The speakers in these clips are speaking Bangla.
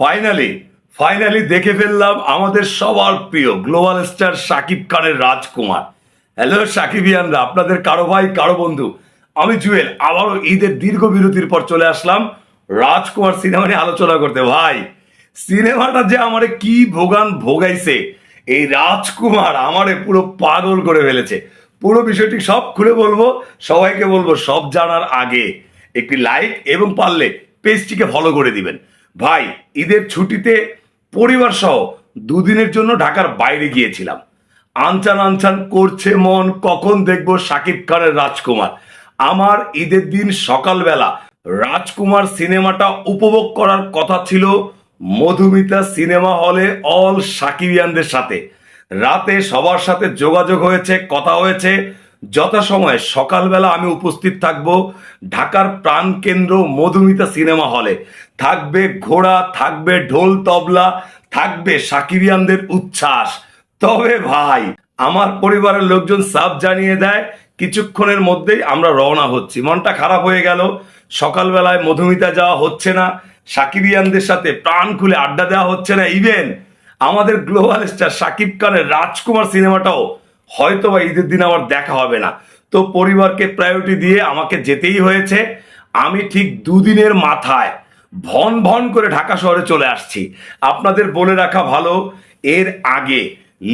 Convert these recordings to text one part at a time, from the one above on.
ফাইনালি ফাইনালি দেখে ফেললাম আমাদের সবার প্রিয় গ্লোবাল স্টার সাকিব খানের রাজকুমার। হ্যালো সাকিবিয়ানরা আপনাদের কারও ভাই, কারও বন্ধু। আমি জুয়েল, আবারও ঈদের দীর্ঘ বিরতির পর চলে আসলাম রাজকুমার সিনেমা নিয়ে আলোচনা করতে। ভাই, সিনেমাটা যে আমারে কি ভোগান ভোগাইছে, এই রাজকুমার আমারে পুরো পাগল করে ফেলেছে। পুরো বিষয়টি সব খুলে বলব, সবাইকে বলব সব জানার আগে একটি লাইক এবং পারলে পেজটিকে ফলো করে দিবেন। ভাই, ঈদের ছুটিতে পরিবার সহ দুদিনের জন্য ঢাকার বাইরে গিয়েছিলাম। আনচান আনচান করছে মন, কখন দেখব শাকিব খানের রাজকুমার। আমার ঈদের দিন সকালবেলা রাজকুমার সিনেমাটা উপভোগ করার কথা ছিল মধুমিতা সিনেমা হলে অল সাকিবিয়ানদের সাথে। রাতে সবার সাথে যোগাযোগ হয়েছে, কথা হয়েছে যথাসময়ে সকালবেলা আমি উপস্থিত থাকব ঢাকার প্রাণকেন্দ্র মধুমিতা সিনেমা হলে। থাকবে ঘোড়া, থাকবে ঢোল তবলা, থাকবে সাকিবিয়ানদের উচ্ছ্বাস। তবে ভাই, আমার পরিবারের লোকজন সাফ জানিয়ে দেয়, কিছুক্ষণের মধ্যেই আমরা রওনা হচ্ছি। মনটা খারাপ হয়ে গেল। সকালবেলায় মধুমিতা যাওয়া হচ্ছে না। সাকিবিয়ানদের সাথে প্রাণ খুলে আড্ডা দেওয়া হচ্ছে না। ইভেন আমাদের গ্লোবাল স্টার সাকিব খানের রাজকুমার সিনেমাটাও হয়তো বা ঈদের দিন আমার দেখা হবে না। তো পরিবারকে প্রায়োরিটি দিয়ে আমাকে যেতেই হয়েছে। আমি ঠিক দুদিনের মাথায় ভন ভন করে ঢাকা শহরে চলে আসছি। আপনাদের বলে রাখা ভালো, এর আগে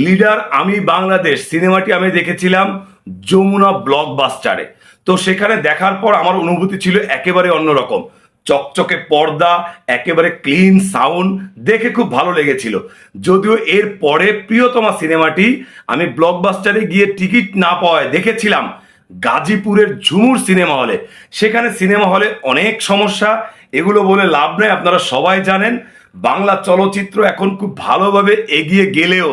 লিডার আমি বাংলাদেশ সিনেমাটি আমি দেখেছিলাম যমুনা ব্লকবাস্টারে। তো সেখানে দেখার পর আমার অনুভূতি ছিল একেবারে অন্যরকম। চকচকে পর্দা, একেবারে ক্লিন সাউন্ড দেখে খুব ভালো লেগেছিল। যদিও এর পরে প্রিয়তমা সিনেমাটি আমি ব্লকবাস্টারে গিয়ে টিকিট না পাওয়ায় দেখেছিলাম গাজীপুরের ঝুমুর সিনেমা হলে। সেখানে সিনেমা হলে অনেক সমস্যা, এগুলো বলে লাভ নেই, আপনারা সবাই জানেন। বাংলা চলচ্চিত্র এখন খুব ভালোভাবে এগিয়ে গেলেও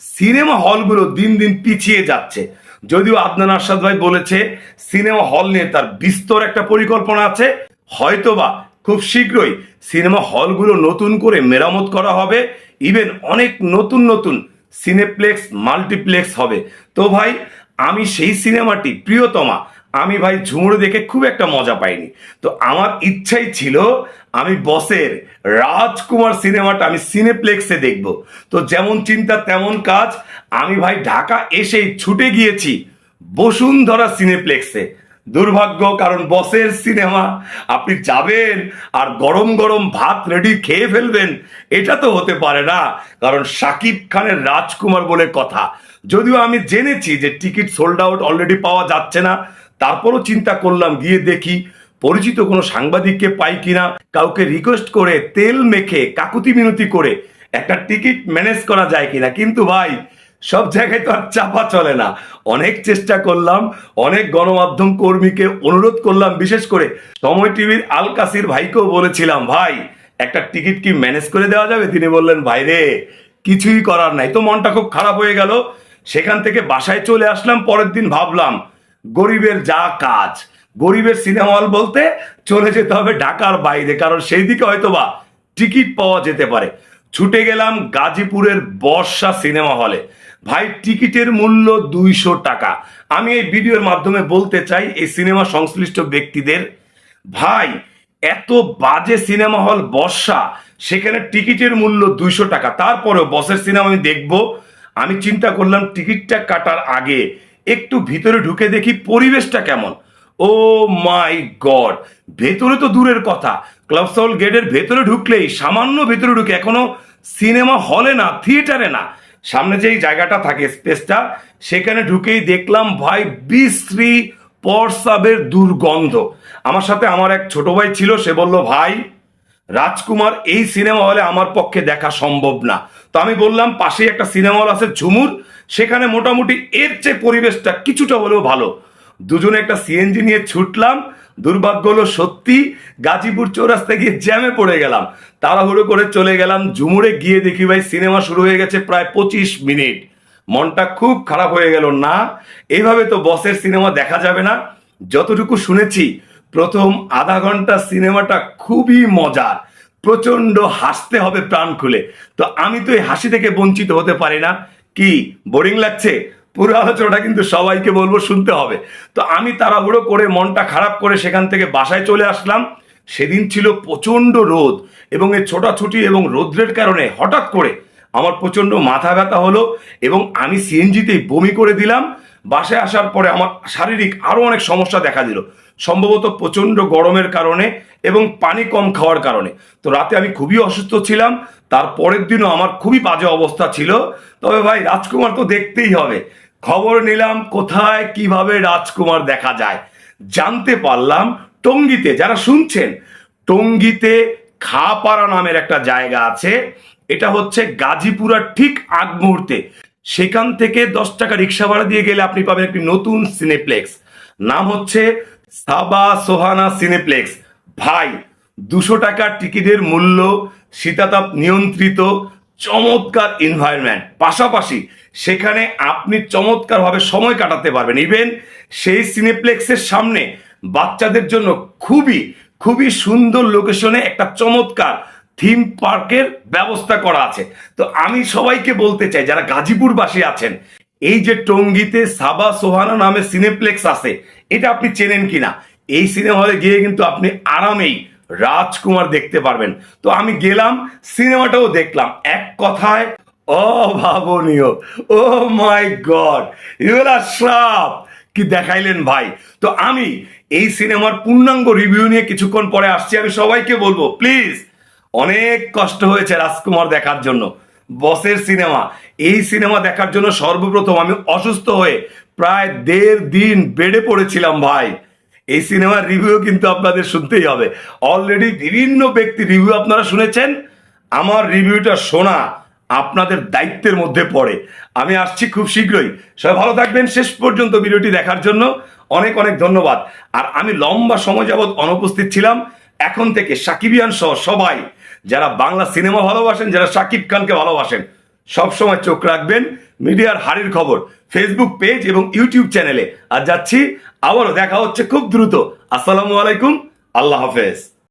সিনেমা হলগুলো দিন দিন পিছিয়ে যাচ্ছে। যদিও আদনান আরশাদ ভাই বলেছে, সিনেমা হল নিয়ে তার বিস্তর একটা পরিকল্পনা আছে। হয়তোবা খুব শীঘ্রই সিনেমা হলগুলো নতুন করে মেরামত করা হবে। ইভেন অনেক নতুন নতুন সিনেপ্লেক্স, মাল্টিপ্লেক্স হবে। তো ভাই, আমি সেই সিনেমাটি, প্রিয়তমা, আমি ভাই ঝুমুরে দেখে খুব একটা মজা পাইনি। তো আমার ইচ্ছাই ছিল আমি বসের রাজকুমার সিনেমাটা আমি সিনেপ্লেক্সে দেখব। তো যেমন চিন্তা, তেমন কাজ। আমি ভাই ঢাকা এসেই ছুটে গিয়েছি বসুন্ধরা সিনেপ্লেক্সে। দুর্ভাগ্য, কারণ বসের সিনেমা, আপনি যাবেন আর গরম গরম ভাত রেডি খেয়ে ফেলবেন, এটা তো হতে পারে না। কারণ সাকিব খানের রাজকুমার বলে কথা। যদিও আমি জেনেছি যে টিকিট সোল্ড আউট অলরেডি পাওয়া যাচ্ছে না, তারপরও চিন্তা করলাম, গিয়ে দেখি পরিচিত কোনো সাংবাদিককে পাই কিনা। কাউকে রিকোয়েস্ট করে তেল মেখে কাকুতি মিনতি করে একটা টিকিট ম্যানেজ করা যায় কিনা। কিন্তু ভাই সব জায়গায় তো আর চাপা চলে না। অনেক চেষ্টা করলাম, অনেক গণমাধ্যম কর্মীকে অনুরোধ করলাম, বিশেষ করে সময় টিভির আল কাসির ভাইকেও বলেছিলাম, ভাই, একটা টিকিট কি ম্যানেজ করে দেওয়া যাবে? তিনি বললেন, ভাই রে, কিছুই করার নাই। তো মনটা খুব খারাপ হয়ে গেল। সেখান থেকে বাসায় চলে আসলাম, পরের দিন ভাবলাম, গরিবের যা কাজ, গরিবের সিনেমা হল বলতে চলে যেতে হবে ঢাকার বাইরে, কারণ সেই দিকে হয়তো বা টিকিট পাওয়া যেতে পারে। ছুটে গেলাম গাজীপুরের বর্ষা সিনেমা হলে। ভাই, টিকিটের মূল্য দুইশো টাকা। আমি এই ভিডিওর মাধ্যমে বলতে চাই, এই সিনেমা সংশ্লিষ্ট ব্যক্তিদের, ভাই, এত বাজে সিনেমা হল বর্ষা, সেখানে টিকিটের মূল্য দুইশো টাকা। তারপরেও বসের সিনেমা আমি দেখব। আমি চিন্তা করলাম, টিকিটটা কাটার আগে একটু ভিতরে ঢুকে দেখি পরিবেশটা কেমন। ও মাই গড, ভেতরে তো দূরের কথা। ক্লাবসাউল গেটের ভেতরে ঢুকলেই সামান্য ভেতরে ঢুকে এখনও সিনেমা হলে না, থিয়েটারে না। সামনে যেই জায়গাটা থাকে স্পেসটা, সেখানে ঢুকেই দেখলাম ভাই বিশ্রী পরসাবের দুর্গন্ধ। আমার সাথে আমার এক ছোট ভাই ছিল, সে বলল, ভাই, রাজকুমার এই সিনেমা হলে আমার পক্ষে দেখা সম্ভব না। তো আমি বললাম, পাশেই একটা সিনেমা হল আছে ঝুমুর, সেখানে মোটামুটি এর চেয়ে পরিবেশটা কিছুটা হলেও ভালো। দুজনে একটা সিএনজি নিয়ে ছুটলাম দুর্ভাগ্য হলো সত্যি গাজীপুর চৌরাস্তায় গিয়ে জ্যামে পড়ে গেলাম। তাড়াহুড়ো করে চলে গেলাম ঝুমুরে, গিয়ে দেখি ভাই সিনেমা শুরু হয়ে গেছে প্রায় পঁচিশ মিনিট। মনটা খুব খারাপ হয়ে গেল, না এইভাবে তো বসের সিনেমা দেখা যাবে না। যতটুকু শুনেছি, প্রথম আধা ঘণ্টা সিনেমাটা খুবই মজার। প্রচণ্ড হাসতে হবে প্রাণ খুলে। তো আমি তো এই হাসি থেকে বঞ্চিত হতে পারি না। কি, বোরিং লাগছে? পুরো আলোচনাটা কিন্তু সবাইকে বলব শুনতে হবে। তো আমি তাড়াহুড়ো করে মনটা খারাপ করে সেখান থেকে বাসায় চলে আসলাম। সেদিন ছিল প্রচণ্ড রোদ এবং এই ছোটাছুটি এবং রৌদ্রের কারণে হঠাৎ করে আমার প্রচণ্ড মাথা ব্যথা হলো এবং আমি সিএনজিতেই বমি করে দিলাম। বাসায় আসার পরে আমার শারীরিক আরও অনেক সমস্যা দেখা দিল। সম্ভবত প্রচণ্ড গরমের কারণে এবং পানি কম খাওয়ার কারণে। তো রাতে আমি খুবই অসুস্থ ছিলাম। তার পরের দিনও আমার খুবই বাজে অবস্থা ছিল। তবে ভাই, রাজকুমার তো দেখতেই হবে। খবর নিলাম কোথায়, কীভাবে রাজকুমার দেখা যায়। জানতে পারলাম টঙ্গিতে, যারা শুনছেন, টঙ্গিতে খাপাড়া নামের একটা জায়গা আছে। এটা হচ্ছে গাজীপুরার ঠিক আগ মুহূর্তে। সেখান থেকে দশ টাকা রিক্সা ভাড়া দিয়ে গেলে আপনি পাবেন একটি নতুন সিনেপ্লেক্স। নাম হচ্ছে সাবা সোহানা সিনেপ্লেক্স। ভাই, দুশো টাকার টিকিটের মূল্য, শীতাতাপ নিয়ন্ত্রিত, চমৎকার এনভায়রনমেন্ট পাশাপাশি সেখানে আপনি চমৎকারভাবে সময় কাটাতে পারবেন। ইভেন সেই সিনেপ্লেক্সের সামনে বাচ্চাদের জন্য খুবই খুবই সুন্দর লোকেশনে একটা চমৎকার থিম পার্কের ব্যবস্থা করা আছে। তো আমি সবাইকে বলতে চাই, যারা গাজীপুরবাসী আছেন, এই যে টঙ্গিতে সাবা সোহানা নামে সিনেপ্লেক্স আছে, এটা আপনি চেনেন কিনা? এই সিনেমা হলে গিয়ে কিন্তু আপনি আরামেই রাজকুমার দেখতে পারবেন। তো আমি গেলাম, সিনেমাটাও দেখলাম। এক কথায় অভাবনীয়। Oh my god. ইউল আর আশরাফ কি দেখাইলেন ভাই? তো আমি এই সিনেমার পূর্ণাঙ্গ রিভিউ নিয়ে কিছুক্ষণ পরে আসছি, আমি সবাইকে বলব, প্লিজ, অনেক কষ্ট হয়েছে রাজকুমার দেখার জন্য। বসের সিনেমা, এই সিনেমা দেখার জন্য সর্বপ্রথম আমি অসুস্থ হয়ে প্রায় দেড় দিন বেডে পড়েছিলাম ভাই। এই সিনেমার রিভিউ কিন্তু আপনাদের শুনতেই হবে। অলরেডি বিভিন্ন ব্যক্তি রিভিউ আপনারা শুনেছেন। আমার রিভিউটা শোনা। আপনাদের দায়িত্বের মধ্যে পড়ে। আমি আসছি খুব শীঘ্রই। সবাই ভালো থাকবেন। শেষ পর্যন্ত ভিডিওটি দেখার জন্য অনেক অনেক ধন্যবাদ। আর আমি লম্বা সময় যাবৎ অনুপস্থিত ছিলাম। এখন থেকে সাকিবিয়ান সহ সবাই যারা বাংলা সিনেমা ভালোবাসেন, যারা সাকিব খানকে ভালোবাসেন, সব সময় চোখ রাখবেন। মিডিয়ার হারির খবর ফেসবুক পেজ এবং ইউটিউব চ্যানেলে আর যাচ্ছি, আবারও দেখা হচ্ছে খুব দ্রুত। আসসালামু আলাইকুম। আল্লাহ হাফেজ।